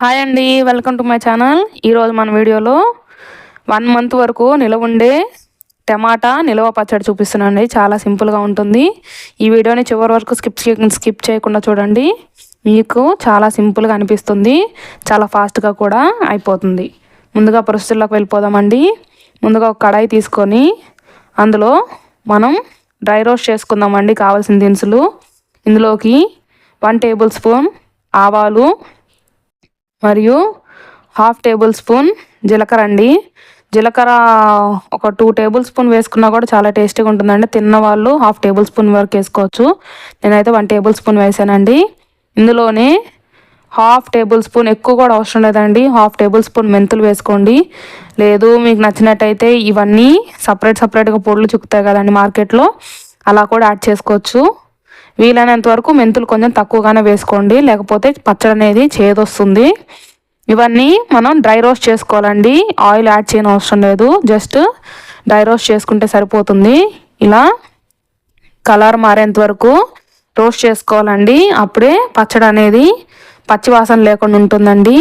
Hi అండి welcome to my channel ఈరోజు మన వీడియోలో వన్ మంత్ వరకు నిలవ ఉండే టమాటా నిలవ పచ్చడి చూపిస్తున్నాండి చాలా సింపుల్గా ఉంటుంది. ఈ వీడియోని చివరి వరకు స్కిప్ స్కిప్ చేయకుండా చూడండి. మీకు చాలా సింపుల్గా అనిపిస్తుంది. చాలా ఫాస్ట్గా కూడా అయిపోతుంది. ముందుగా పరిస్థితుల్లోకి వెళ్ళిపోదామండి. ముందుగా ఒక కడాయి తీసుకొని అందులో మనం డ్రై రోస్ట్ చేసుకుందామండి. కావాల్సిన దినుసులు. ఇందులోకి వన్ టేబుల్ స్పూన్ ఆవాలు మరియు హాఫ్ టేబుల్ స్పూన్ జీలకర్ర అండి. జీలకర్ర ఒక టూ టేబుల్ స్పూన్ వేసుకున్నా కూడా చాలా టేస్టీగా ఉంటుందండి. తిన్న వాళ్ళు హాఫ్ టేబుల్ స్పూన్ వరకు వేసుకోవచ్చు. నేనైతే వన్ టేబుల్ స్పూన్ వేసానండి. ఇందులోనే హాఫ్ టేబుల్ స్పూన్ ఎక్కువ కూడా అవసరం లేదండి. హాఫ్ టేబుల్ స్పూన్ మెంతులు వేసుకోండి. లేదు మీకు నచ్చినట్టయితే ఇవన్నీ సపరేట్ సపరేట్గా పొడులు చుక్కుతాయి కదండి మార్కెట్లో. అలా కూడా యాడ్ చేసుకోవచ్చు. వీలైనంత వరకు మెంతులు కొంచెం తక్కువగానే వేసుకోండి. లేకపోతే పచ్చడి అనేది చేదొస్తుంది. ఇవన్నీ మనం డ్రై రోస్ట్ చేసుకోవాలండి. ఆయిల్ యాడ్ చేయని అవసరం లేదు. జస్ట్ డ్రై రోస్ట్ చేసుకుంటే సరిపోతుంది. ఇలా కలర్ మారేంత వరకు రోస్ట్ చేసుకోవాలండి. అప్పుడే పచ్చడి అనేది పచ్చివాసన లేకుండా ఉంటుందండి.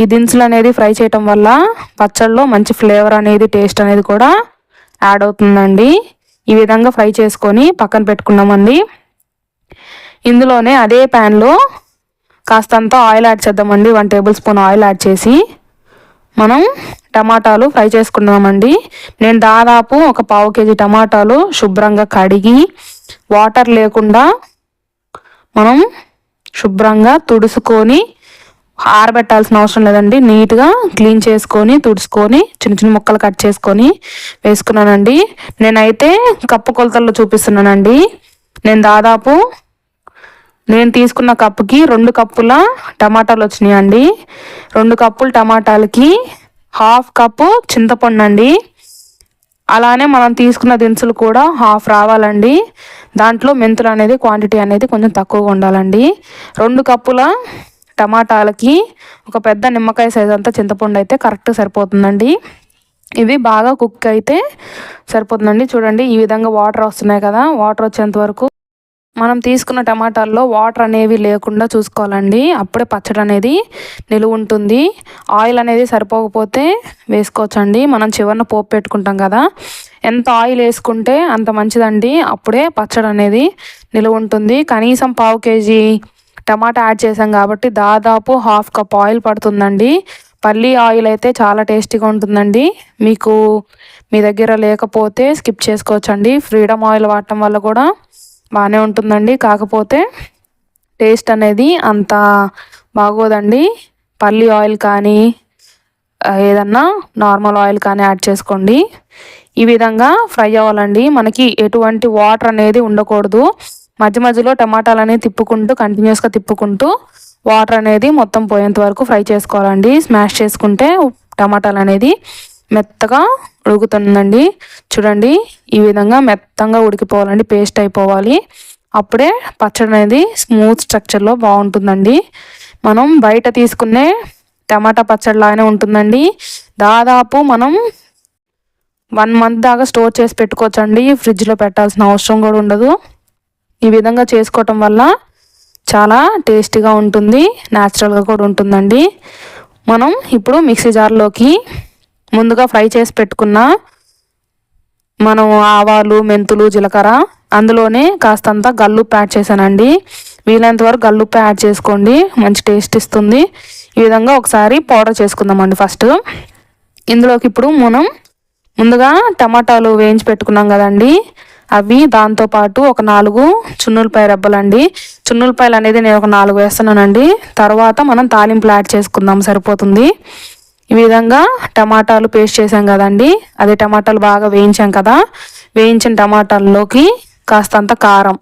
ఈ దినుసులు అనేది ఫ్రై చేయటం వల్ల పచ్చడిలో మంచి ఫ్లేవర్ అనేది టేస్ట్ అనేది కూడా యాడ్ అవుతుందండి. ఈ విధంగా ఫ్రై చేసుకొని పక్కన పెట్టుకున్నామండి. ఇందులోనే అదే ప్యాన్లో కాస్తంత ఆయిల్ యాడ్ చేద్దామండి. One tablespoon oil add చేసి మనం టమాటాలు ఫ్రై చేసుకున్నామండి. నేను దాదాపు ఒక పావు కేజీ టమాటాలు శుభ్రంగా కడిగి వాటర్ లేకుండా మనం శుభ్రంగా తుడుసుకొని ఆరబెట్టాల్సిన అవసరం లేదండి. నీట్గా క్లీన్ చేసుకొని తుడుచుకొని చిన్న చిన్న ముక్కలు కట్ చేసుకొని వేసుకున్నానండి. నేనైతే కప్పు కొలతల్లో చూపిస్తున్నానండి. నేను దాదాపు నేను తీసుకున్న కప్పుకి రెండు కప్పుల టమాటాలు వచ్చినాయి అండి రెండు కప్పుల టమాటాలకి హాఫ్ కప్పు చింతపండు అండి. అలానే మనం తీసుకున్న దినుసులు కూడా హాఫ్ రావాలండి. దాంట్లో మెంతులు అనేది క్వాంటిటీ అనేది కొంచెం తక్కువగా ఉండాలండి. రెండు కప్పుల టమాటాలకి ఒక పెద్ద నిమ్మకాయ సైజ్ అంతా చింతపండు అయితే కరెక్ట్ సరిపోతుందండి. ఇవి బాగా కుక్ అయితే సరిపోతుందండి. చూడండి ఈ విధంగా వాటర్ వస్తున్నాయి కదా వాటర్ వచ్చేంత వరకు మనం తీసుకున్న టమాటాల్లో వాటర్ అనేవి లేకుండా చూసుకోవాలండి. అప్పుడే పచ్చడి అనేది నిలువ ఉంటుంది. ఆయిల్ అనేది సరిపోకపోతే వేసుకోవచ్చండి. మనం చివరిన పోపు పెట్టుకుంటాం కదా. ఎంత ఆయిల్ వేసుకుంటే అంత మంచిదండి. అప్పుడే పచ్చడి అనేది నిలువ ఉంటుంది. కనీసం పావు కేజీ టమాటా యాడ్ చేసాం కాబట్టి దాదాపు హాఫ్ కప్ ఆయిల్ పడుతుందండి. పల్లి ఆయిల్ అయితే చాలా టేస్టీగా ఉంటుందండి. మీకు మీ దగ్గర లేకపోతే స్కిప్ చేసుకోవచ్చండి. ఫ్రీడమ్ ఆయిల్ వాడటం వల్ల కూడా బాగానే ఉంటుందండి. కాకపోతే టేస్ట్ అనేది అంత బాగోదండి. పల్లి ఆయిల్ కానీ ఏదన్నా నార్మల్ ఆయిల్ కానీ యాడ్ చేసుకోండి. ఈ విధంగా ఫ్రై అవ్వాలండి. మనకి ఎటువంటి వాటర్ అనేది ఉండకూడదు. మధ్య మధ్యలో టమాటాలు తిప్పుకుంటూ కంటిన్యూస్గా తిప్పుకుంటూ వాటర్ అనేది మొత్తం పోయేంత వరకు ఫ్రై చేసుకోవాలండి. స్మాష్ చేసుకుంటే టమాటాలు అనేది మెత్తగా ఉడుకుతుందండి. చూడండి ఈ విధంగా మెత్తంగా ఉడికిపోవాలండి పేస్ట్ అయిపోవాలి. అప్పుడే పచ్చడి అనేది స్మూత్ స్ట్రక్చర్లో బాగుంటుందండి. మనం బయట తీసుకునే టమాటా పచ్చడి లాగానే ఉంటుందండి. దాదాపు మనం వన్ మంత్ దాకా స్టోర్ చేసి పెట్టుకోవచ్చండి ఫ్రిడ్జ్లో పెట్టాల్సిన అవసరం కూడా ఉండదు. ఈ విధంగా చేసుకోవటం వల్ల చాలా టేస్టీగా ఉంటుంది న్యాచురల్గా కూడా ఉంటుందండి. మనం ఇప్పుడు మిక్సీ జార్లోకి ముందుగా ఫ్రై చేసి పెట్టుకున్న మనం ఆవాలు మెంతులు జీలకర్ర అందులోనే కాస్తంత గల్లుప్పు యాడ్ చేశానండి. వీలైనంత వరకు గల్లుప్పు యాడ్ చేసుకోండి. మంచి టేస్ట్ ఇస్తుంది. ఈ విధంగా ఒకసారి పౌడర్ చేసుకుందామండి ఫస్ట్. ఇందులోకి ఇప్పుడు మనం ముందుగా టమాటాలు వేయించి పెట్టుకున్నాం కదండి. అవి దాంతోపాటు ఒక నాలుగు చున్నులపాయ రెబ్బలండి. చున్నులపాయలు అనేది నేను ఒక నాలుగు వేస్తున్నానండి. తర్వాత మనం తాలింపులు యాడ్ చేసుకుందాం. సరిపోతుంది. ఈ విధంగా టమాటాలు పేస్ట్ చేసాం కదండి. అదే టమాటాలు బాగా వేయించాం కదా. వేయించిన టమాటాల్లోకి కాస్తంత కారం.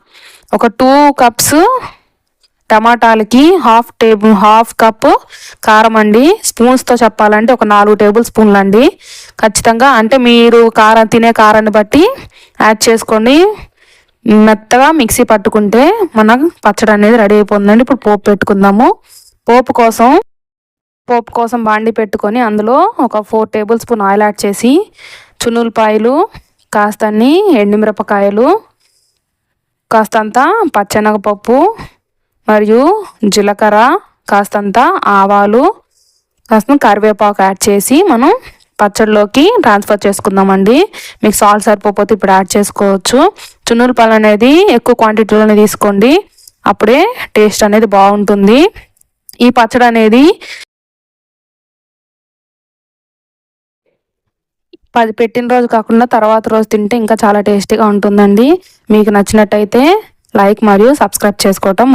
ఒక టూ కప్స్ టమాటాలకి హాఫ్ టేబుల్ హాఫ్ కప్ కారం అండి. స్పూన్స్తో చెప్పాలంటే ఒక నాలుగు టేబుల్ స్పూన్లు అండి. ఖచ్చితంగా అంటే మీరు కారం తినే కారాన్ని బట్టి యాడ్ చేసుకోండి మెత్తగా మిక్సీ పట్టుకుంటే మన పచ్చడి అనేది రెడీ అయిపోతుందండి. ఇప్పుడు పోపు పెట్టుకుందాము. పోపు కోసం పోపు కోసం బాండి పెట్టుకొని అందులో ఒక four tablespoon oil add చేసి చున్నులపాయలు కాస్తన్ని ఎండుమిరపకాయలు కాస్తంత పచ్చెనగపప్పు మరియు జీలకర్ర కాస్తంత ఆవాలు కాస్త కరివేపాకు యాడ్ చేసి మనం పచ్చడిలోకి ట్రాన్స్ఫర్ చేసుకుందామండి. మీకు సాల్ట్ సరిపోతే ఇప్పుడు యాడ్ చేసుకోవచ్చు. చున్నులపాలు అనేది ఎక్కువ క్వాంటిటీలోనే తీసుకోండి. అప్పుడే టేస్ట్ అనేది బాగుంటుంది. ఈ పచ్చడి అనేది పది పెట్టిన రోజు కాకుండా తర్వాత రోజు తింటే ఇంకా చాలా టేస్టీగా ఉంటుందండి. మీకు నచ్చినట్టయితే లైక్ మరియు సబ్స్క్రైబ్ చేసుకోవటం